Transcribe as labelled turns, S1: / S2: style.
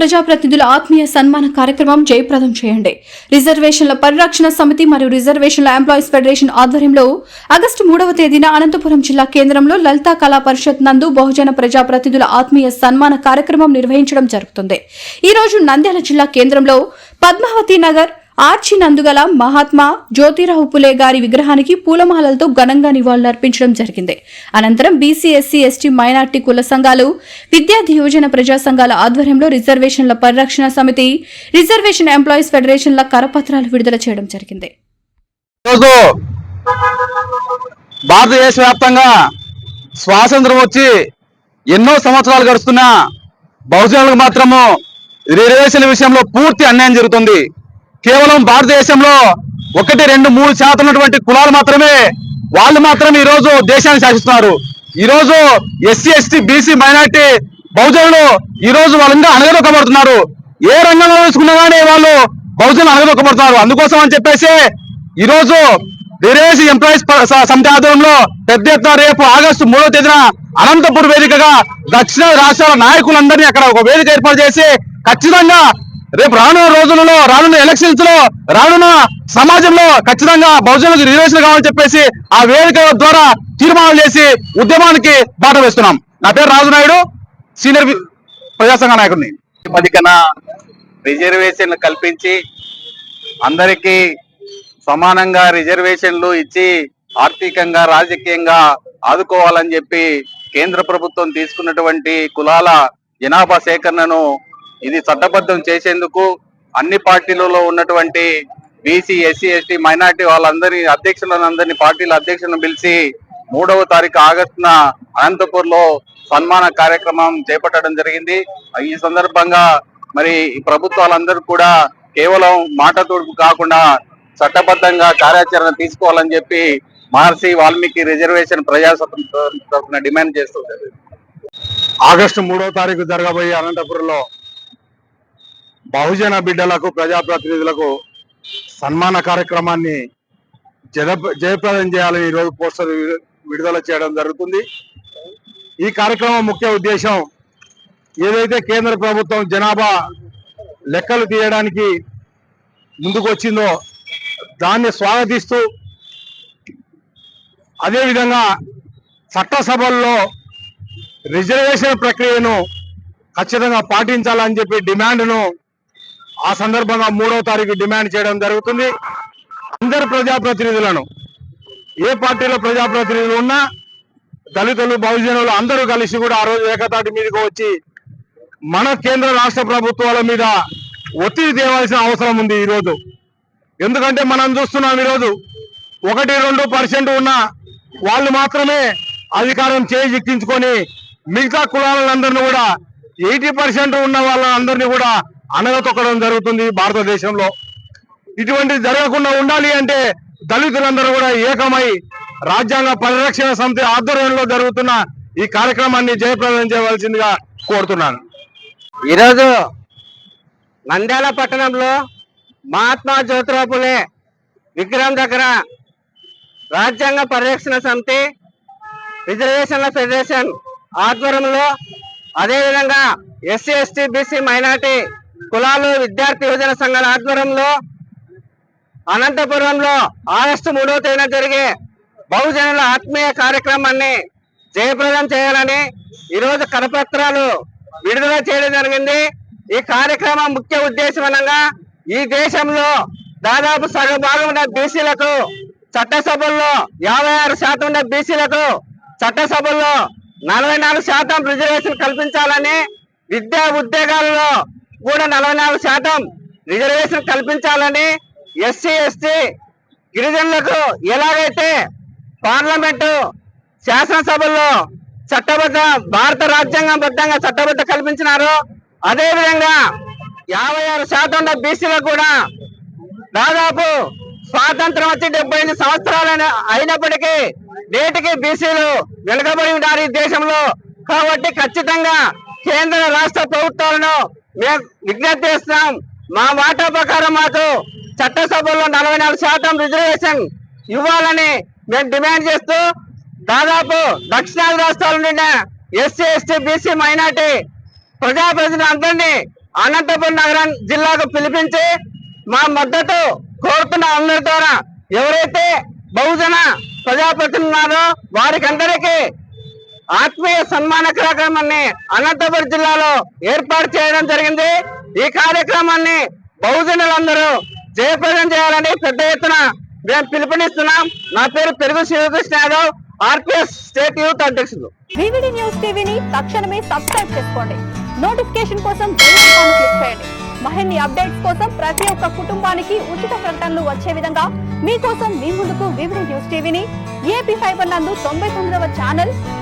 S1: ప్రజాప్రతినిధుల ఆత్మీయ సన్మాన కార్యక్రమం జయప్రదం చేయండి. రిజర్వేషన్ల పరిరక్షణ సమితి మరియు రిజర్వేషన్ల ఎంప్లాయీస్ ఫెడరేషన్ ఆధ్వర్యంలో ఆగస్టు మూడవ తేదీన అనంతపురం జిల్లా కేంద్రంలో లలితా కళా పరిషత్ నందు బహుజన ప్రజాప్రతినిధుల ఆత్మీయ సన్మాన కార్యక్రమం నిర్వహించడం జరుగుతుంది. ఈ రోజు నంద్యాల జిల్లా కేంద్రంలో పద్మావతి నగర్ ఆర్చి నందుగల మహాత్మా జ్యోతిరావు పులే గారి విగ్రహానికి పూలమాలలతో ఘనంగా నివాళులర్పించడం జరిగింది. అనంతరం బీసీ ఎస్సీ ఎస్టీ మైనార్టీ కుల సంఘాలు విద్యార్థి యువజన ప్రజా సంఘాల ఆధ్వర్యంలో రిజర్వేషన్ల పరిరక్షణ సమితి రిజర్వేషన్ ఎంప్లాయీస్ ఫెడరేషన్ల కరపత్రాలు విడుదల చేయడం జరిగింది.
S2: భారతదేశ వ్యాప్తంగా స్వాతంత్రం వచ్చి ఎన్నో సంవత్సరాలు గడుస్తున్న బహుజనులకు మాత్రము రిజర్వేషన్ విషయంలో పూర్తి అన్యాయం జరుగుతుంది. కేవలం భారతదేశంలో ఒకటి రెండు మూడు శాతం ఉన్నటువంటి కులాలు మాత్రమే వాళ్ళు మాత్రమే ఈ రోజు దేశాన్ని శాసిస్తున్నారు ఈ రోజు ఎస్సీ ఎస్టీ బీసీ మైనార్టీ బహుజనులు ఈ రోజు వాళ్ళందరూ అణగదొక్కబడుతున్నారు. ఏ రంగంలో చూసుకున్నా కానీ వాళ్ళు బహుజనులు అనగదొక్కబడుతున్నారు అందుకోసం అని చెప్పేసి ఈ రోజు ఎంప్లాయీస్ సమితి ఆధ్వర్యంలో పెద్ద ఎత్తున రేపు ఆగస్టు మూడో తేదీన అనంతపూర్ వేదికగా దక్షిణ రాష్ట్రాల నాయకులందరినీ అక్కడ ఒక వేదిక ఏర్పాటు చేసి ఖచ్చితంగా రేపు రానున్న రోజులలో రానున్న ఎలక్షన్స్లో రానున్న సమాజంలో ఖచ్చితంగా బహుజనులకు రిజర్వేషన్ కావాలని చెప్పేసి ఆ వేదిక ద్వారా తీర్మానం చేసి ఉద్యమానికి బాట వేస్తున్నాం. నా పేరు రాజునాయుడు సీనియర్ ప్రజాసంఘ నాయకుడిని.
S3: పదికన రిజర్వేషన్లు కల్పించి అందరికీ సమానంగా రిజర్వేషన్లు ఇచ్చి ఆర్థికంగా రాజకీయంగా ఆదుకోవాలని చెప్పి కేంద్ర ప్రభుత్వం తీసుకున్నటువంటి కులాల జనాభా సేకరణను ఇది చట్టబద్ధం చేసేందుకు అన్ని పార్టీలలో ఉన్నటువంటి బీసీ ఎస్సీ ఎస్టీ మైనార్టీ వాళ్ళందరి అధ్యక్షులను అందరినీ పార్టీల అధ్యక్షులను పిలిచి మూడవ తారీఖు ఆగస్టున అనంతపూర్లో సన్మాన కార్యక్రమం చేపట్టడం జరిగింది. ఈ సందర్భంగా మరి ఈ ప్రభుత్వాలందరూ కూడా కేవలం మాట తోడుపు కాకుండా చట్టబద్ధంగా కార్యాచరణ తీసుకోవాలని చెప్పి మహర్షి వాల్మీకి రిజర్వేషన్ ప్రజాస్వామ్యం తరఫున డిమాండ్ చేస్తుంది
S2: ఆగస్టు మూడవ తారీఖు జరగబోయే అనంతపురంలో బహుజన బిడ్డలకు ప్రజాప్రతినిధులకు సన్మాన కార్యక్రమాన్ని జన జయప్రదం చేయాలని ఈరోజు పోస్టర్ విడుదల చేయడం జరుగుతుంది. ఈ కార్యక్రమం ముఖ్య ఉద్దేశం ఏదైతే కేంద్ర ప్రభుత్వం జనాభా లెక్కలు తీయడానికి ముందుకు వచ్చిందో దాన్ని స్వాగతిస్తూ అదేవిధంగా చట్టసభల్లో రిజర్వేషన్ ప్రక్రియను ఖచ్చితంగా పాటించాలని చెప్పి డిమాండ్ను ఆ సందర్భంగా మూడో తారీఖు డిమాండ్ చేయడం జరుగుతుంది. అందరు ప్రజాప్రతినిధులను ఏ పార్టీలో ప్రజాప్రతినిధులు ఉన్నా దళితులు బహుజనులు అందరూ కలిసి కూడా ఆ రోజు ఏకతాటి మీదకి వచ్చి మన కేంద్ర రాష్ట్ర ప్రభుత్వాల మీద ఒత్తిడి తేవాల్సిన అవసరం ఉంది ఈరోజు. ఎందుకంటే మనం చూస్తున్నాం ఈరోజు ఒకటి రెండు పర్సెంట్ ఉన్న వాళ్ళు మాత్రమే అధికారం చేజిక్కించుకొని మిగతా కులాలందరినీ కూడా ఎయిటీ పర్సెంట్ ఉన్న వాళ్ళందరినీ కూడా అనగతొక్కడం జరుగుతుంది భారతదేశంలో. ఇటువంటి జరగకుండా ఉండాలి అంటే దళితులందరూ కూడా ఏకమై రాజ్యాంగ పరిరక్షణ సమితి ఆధ్వర్యంలో జరుగుతున్న ఈ కార్యక్రమాన్ని జయప్రదం చేయవలసిందిగా కోరుతున్నాను.
S4: ఈరోజు నంద్యాల పట్టణంలో మహాత్మా జ్యోతిరావు పులే విగ్రహం దగ్గర రాజ్యాంగ పరిరక్షణ సమితి రిజర్వేషన్ల ఫెడరేషన్ ఆధ్వర్యంలో అదేవిధంగా ఎస్సీ ఎస్టీ బీసీ మైనార్టీ కులాలు విద్యార్థి యువజన సంఘాల ఆధ్వర్యంలో అనంతపురంలో ఆగస్టు మూడవ తేదీన జరిగే బహుజనుల ఆత్మీయ కార్యక్రమాన్ని జయప్రదం చేయాలని ఈరోజు కరపత్రాలు విడుదల చేయడం జరిగింది. ఈ కార్యక్రమం ముఖ్య ఉద్దేశం అనగా ఈ దేశంలో దాదాపు సగం భాగం ఉన్న బీసీలకు చట్టసభల్లో యాభై ఆరు శాతం ఉన్న బీసీలకు చట్టసభల్లో నలభై నాలుగు శాతం రిజర్వేషన్ కల్పించాలని విద్యా ఉద్యోగాలలో కూడా నలభై నాలుగు శాతం రిజర్వేషన్ కల్పించాలని ఎస్సీ ఎస్టీ గిరిజనులకు ఎలాగైతే పార్లమెంటు శాసనసభల్లో చట్టబద్ధ భారత రాజ్యాంగం బద్దంగా చట్టబద్ధ కల్పించినారో అదేవిధంగా యాభై ఆరు శాతం ఉన్న బీసీలకు కూడా దాదాపు స్వాతంత్రం వచ్చి డెబ్బై ఎనిమిది సంవత్సరాలు అయినప్పటికీ నేటికి బీసీలు వెనుకబడి ఉన్నారు ఈ దేశంలో. కాబట్టి ఖచ్చితంగా కేంద్ర రాష్ట్ర ప్రభుత్వాలను మేము విజ్ఞప్తి చేస్తున్నాం మా మాట ప్రకారం మాకు చట్టసభలో నలభై నాలుగు శాతం రిజర్వేషన్ ఇవ్వాలని మేము డిమాండ్ చేస్తూ దాదాపు దక్షిణాది రాష్ట్రాల నుండి ఎస్సీ ఎస్టీ బీసీ మైనార్టీ ప్రజాప్రతినిధులందరినీ అనంతపురం నగరం జిల్లాకు పిలిపించి మా మద్దతు కోరుతున్న అందరి ద్వారా ఎవరైతే బహుజన ప్రజాప్రతినిధులు వారికి అందరికీ ఆత్మీయ సన్మాన కార్యక్రమాన్ని అనంతపురం జిల్లాలో ఏర్పాటు చేయడం జరిగింది. ఈ కార్యక్రమాన్ని బహుజనులందరూ జయప్రదం చేయాలని పెద్ద ఎత్తున మేము పిలుపునిస్తున్నాం. నా పేరు Perugu Srikrishna Yadav RPS state youth అధ్యక్షులు.
S1: వివిడి న్యూస్ టీవీని తక్షణమే సబ్స్క్రైబ్ చేసుకోండి. నోటిఫికేషన్ కోసం బెల్ ఐకాన్ క్లిక్ చేయండి. మరిన్ని అప్డేట్స్ కోసం ప్రతి ఒక్క కుటుంబానికి ఉచిత ప్రకటనలు వచ్చే విధంగా మీకోసం మీ ముందుకు వివిడి న్యూస్ టీవీని ఏపీ ఫైబర్ నందు తొంభై తొమ్మిదవ ఛానల్